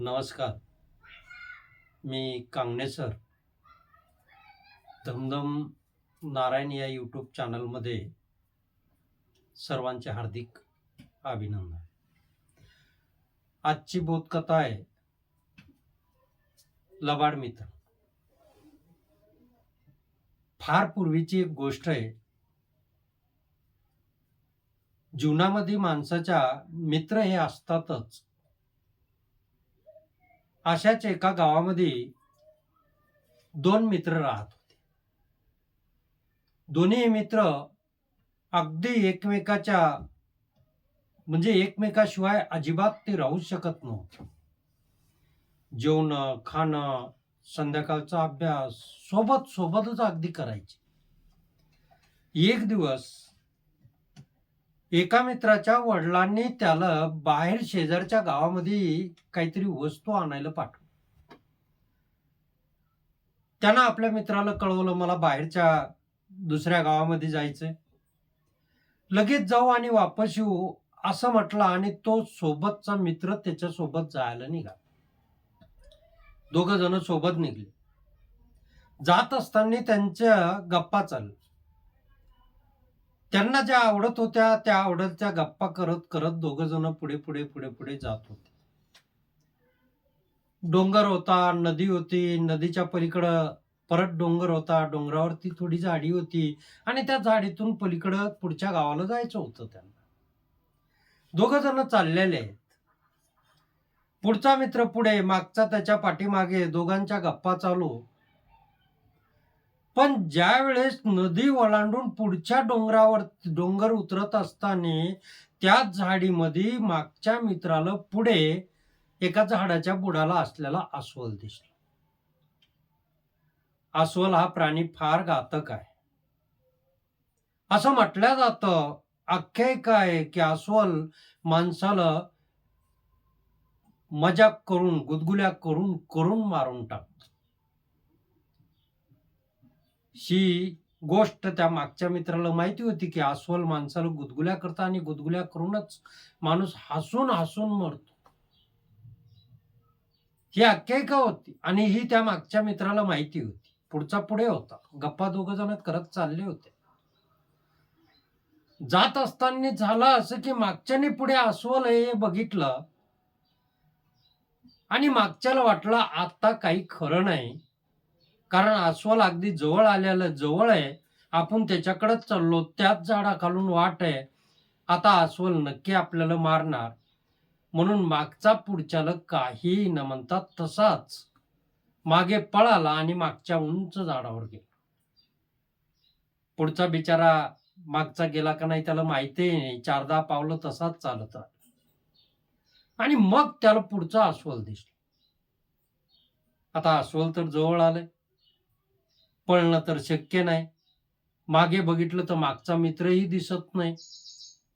नमस्कार. मी कांगणे सर. धमधम नारायण या यूट्यूब चॅनलमध्ये सर्वांचे हार्दिक अभिनंदन. आजची बोधकथा आहे लबाड मित्र. फार पूर्वीची एक गोष्ट आहे जीवनामध्ये माणसाच्या मित्र हे असतातच. अशाच एका गावामध्ये दोन मित्र राहत होते. दोन्ही मित्र अगदी एकमेकाच्या म्हणजे एकमेकाशिवाय अजिबात ते राहू शकत नव्हते. जेवणं खाणं संध्याकाळचा अभ्यास सोबत सोबतच अगदी करायचे. एक दिवस एका मित्राच्या वडिलांनी त्याला बाहेर शेजारच्या गावामध्ये काहीतरी वस्तू आणायला पाठव त्यानं आपल्या मित्राला कळवलं मला बाहेरच्या दुसऱ्या गावामध्ये जायचंय. लगेच जाऊ आणि वापस येऊ असं म्हटलं आणि तो सोबतचा मित्र त्याच्या सोबत जायला निघाला. दोघ जण सोबत निघले. जात असताना त्यांच्या गप्पा चालल्या. त्यांना ज्या आवडत होत्या त्या आवडत्या गप्पा करत करत दोघ जण पुढे पुढे पुढे पुढे जात होते. डोंगर होता नदी होती नदीच्या पलीकडं परत डोंगर होता डोंगरावरती थोडी झाडी होती आणि त्या झाडीतून पलीकडं पुढच्या गावाला जायचं होतं त्यांना. दोघ जण चाललेले आहेत. पुढचा मित्र पुढे मागचा त्याच्या पाठीमागे दोघांच्या गप्पा चालू. पण ज्या वेळेस नदी ओलांडून पुढच्या डोंगरावर डोंगर उतरत असताना त्याच झाडीमध्ये मागच्या मित्राला पुढे एका झाडाच्या बुडाला असलेला अस्वल दिसला. अस्वल हा प्राणी फार घातक आहे. असं म्हटलं जातं आख्यायिका आहे की अस्वल माणसाला मजाक करून गुदगुल्या करून करून मारून टाकतो. ही गोष्ट त्या मागच्या मित्राला माहिती होती की अस्वल माणसाला गुदगुल्या करता आणि गुदगुल्या करूनच माणूस हसून हसून मरतो. ही आख्यायिका होती आणि ही त्या मागच्या मित्राला माहिती होती. पुढचा पुढे होता. गप्पा दोघ जण करत चालले होते. जात असताना झालं असं की मागच्याने पुढे अस्वल हे बघितलं आणि मागच्याला वाटलं आता काही खरं नाही. कारण अस्वल अगदी जवळ आलेलं जवळ आहे. आपण त्याच्याकडेच चाललो त्याच झाडाखालून वाट आहे. आता अस्वल नक्की आपल्याला मारणार. म्हणून मागचा पुढच्याला काही न म्हणतात तसाच मागे पळाला आणि मागच्या उंच झाडावर गेला. पुढचा बिचारा मागचा गेला का नाही त्याला माहिती नाही. चारदा पावलं तसाच चालत आणि मग त्याला पुढचा अस्वल दिसला. आता अस्वल तर जवळ आलंय. पळणं तर शक्य नाही. मागे बघितलं तर मागचा मित्रही दिसत नाही.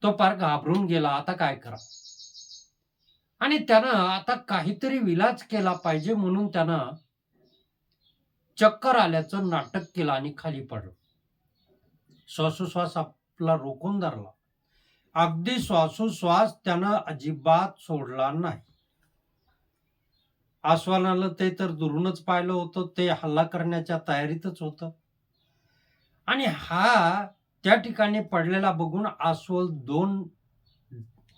तो पार घाबरून गेला. आता काय करा? आणि त्यानं आता काहीतरी विलाज केला पाहिजे म्हणून त्यानं चक्कर आल्याचं नाटक केलं आणि खाली पडलं. श्वासोश्वास आपला रोखून धरला. अगदी श्वासोश्वास त्यानं अजिबात सोडला नाही. आस्वानाला ते तर दुरूनच पाहिलं होतं ते हल्ला करण्याच्या तयारीतच होतं. आणि हा त्या ठिकाणी पडलेला बघून अस्वल दोन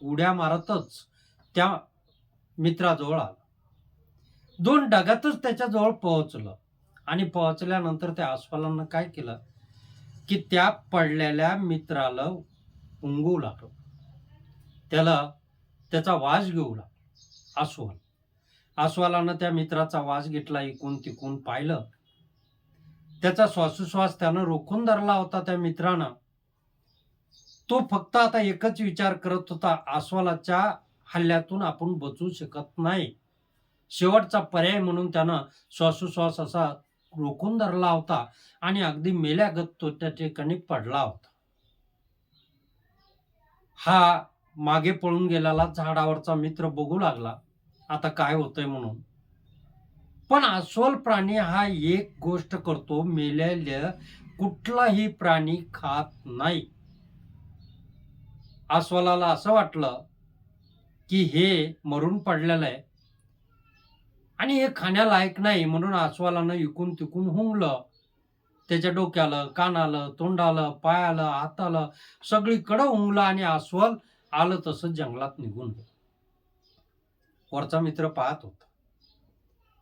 उड्या मारतच त्या मित्राजवळ आला. दोन डगातच त्याच्याजवळ पोहोचलं. आणि पोहोचल्यानंतर त्या आस्वालानं काय केलं? की त्या पडलेल्या मित्राला उंगू लागलं त्याला त्याचा वास घेऊ लागला अस्वल. आस्वालानं त्या मित्राचा वास घेतला इकून तिकून पाहिलं. त्याचा श्वासोश्वास त्यानं रोखून धरला होता त्या मित्रानं. तो फक्त आता एकच विचार करत होता आस्वालाच्या हल्ल्यातून आपण बचू शकत नाही. शेवटचा पर्याय म्हणून त्यानं श्वासोश्वास असा रोखून धरला होता आणि अगदी मेल्यागत तो त्या ठिकाणी पडला होता. हा मागे पळून गेलेला झाडावरचा मित्र बघू लागला. आता काय होतंय म्हणून. पण अस्वल प्राणी हा एक गोष्ट करतो मेलेल्या कुठलाही प्राणी खात नाही. अस्वलाला असं वाटलं की हे मरून पडलेलं आहे. आणि हे खाण्यालायक नाही म्हणून अस्वलानं इकून तिकून हुंगलं. त्याच्या डोक्याला कानाला तोंडाला पायाला हाताला सगळीकडं हुंगलं आणि अस्वल आलं तसं जंगलात निघून गेलं. वरचा मित्र पाहत होता.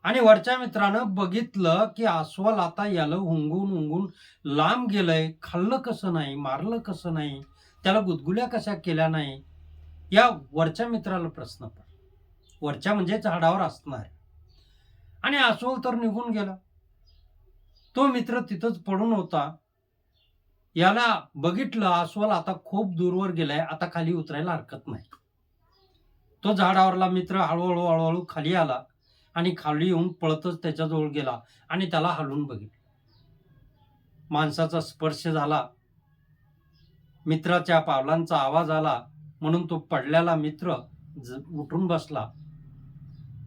आणि वरच्या मित्रानं बघितलं की अस्वल आता याला हुंगून हुंगून लांब गेलंय खाल्लं कसं नाही मारलं कसं नाही त्याला गुदगुल्या कशा केल्या नाही या वरच्या मित्राला प्रश्न पडला. वरच्या म्हणजे झाडावर असणार. आणि अस्वल तर निघून गेला. तो मित्र तिथंच पडून होता. याला बघितलं अस्वल आता खूप दूरवर गेलाय आता खाली उतरायला हरकत नाही. तो झाडावरला मित्र हळूहळू हळूहळू खाली आला आणि खाली येऊन पळतच त्याच्याजवळ गेला आणि त्याला हलवून बघितलं. माणसाचा स्पर्श झाला. मित्राच्या पावलांचा आवाज आला म्हणून तो पडलेला मित्र ज- उठून बसला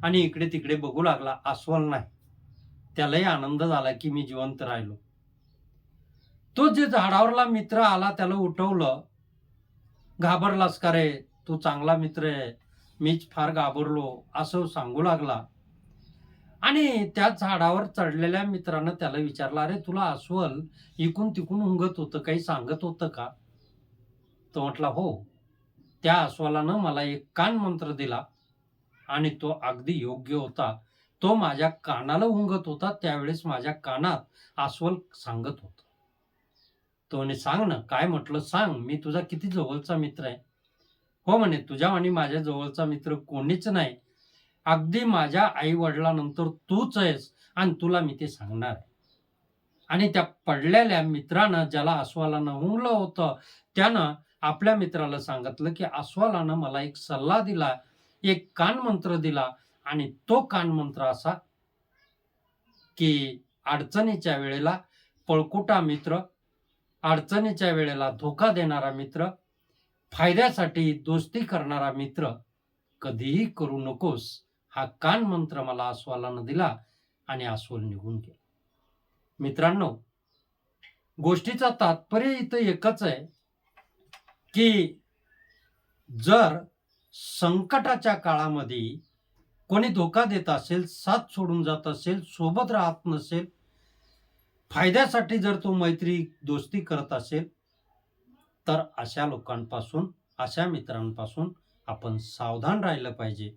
आणि इकडे तिकडे बघू लागला अस्वल नाही. त्यालाही आनंद झाला की मी जिवंत राहिलो. तो जे झाडावरला मित्र आला त्याला उठवलं घाबरलास का रे? तू चांगला मित्र आहे. मीच फार घाबरलो असं सांगू लागला. आणि त्या झाडावर चढलेल्या मित्रानं त्याला विचारलं अरे तुला अस्वल इकून तिकून हुंगत होतं काही सांगत होतं का? तो म्हटला हो. त्या अस्वलानं मला एक कान मंत्र दिला आणि तो अगदी योग्य होता. तो माझ्या कानाला हुंगत होता त्यावेळेस माझ्या कानात अस्वल सांगत होता. तो सांग ना काय म्हटलं सांग मी तुझा किती जवळचा मित्र आहे. हो म्हणे तुझ्या आणि माझ्या जवळचा मित्र कोणीच नाही. अगदी माझ्या आई वडिलांनंतर तूच आहेस आणि तुला मी ते सांगणार आहे. आणि त्या पडलेल्या मित्रानं ज्याला अस्वालानं हुंगलं होतं त्यानं आपल्या मित्राला सांगितलं की अस्वालानं मला एक सल्ला दिला एक कान मंत्र दिला आणि तो कान मंत्र असा की अडचणीच्या वेळेला पळकुटा मित्र अडचणीच्या वेळेला धोका देणारा मित्र फायद्यासाठी दोस्ती करणारा मित्र कधीही करू नकोस हा कान मंत्र मला अस्वलानं दिला आणि अस्वल निघून गेला. मित्रांनो गोष्टीचा तात्पर्य इथं एकच आहे की जर संकटाच्या काळामध्ये कोणी धोका देत असेल साथ सोडून जात असेल सोबत राहत नसेल फायद्यासाठी जर तो मैत्री दोस्ती करत असेल तर अशा लोकांपासून अशा मित्रांपासून आपण सावधान राहिलं पाहिजे.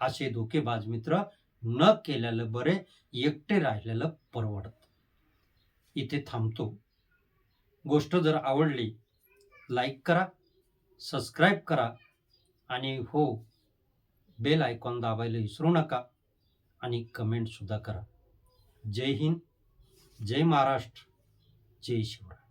असे धोकेबाज मित्र न केलेलं बरे एकटे राहिलेलं परवडत. इथे थांबतो. गोष्ट जर आवडली लाईक करा सबस्क्राईब करा आणि हो बेल आयकॉन दाबायला विसरू नका आणि कमेंटसुद्धा करा. जय हिंद जय महाराष्ट्र जय शिवराय.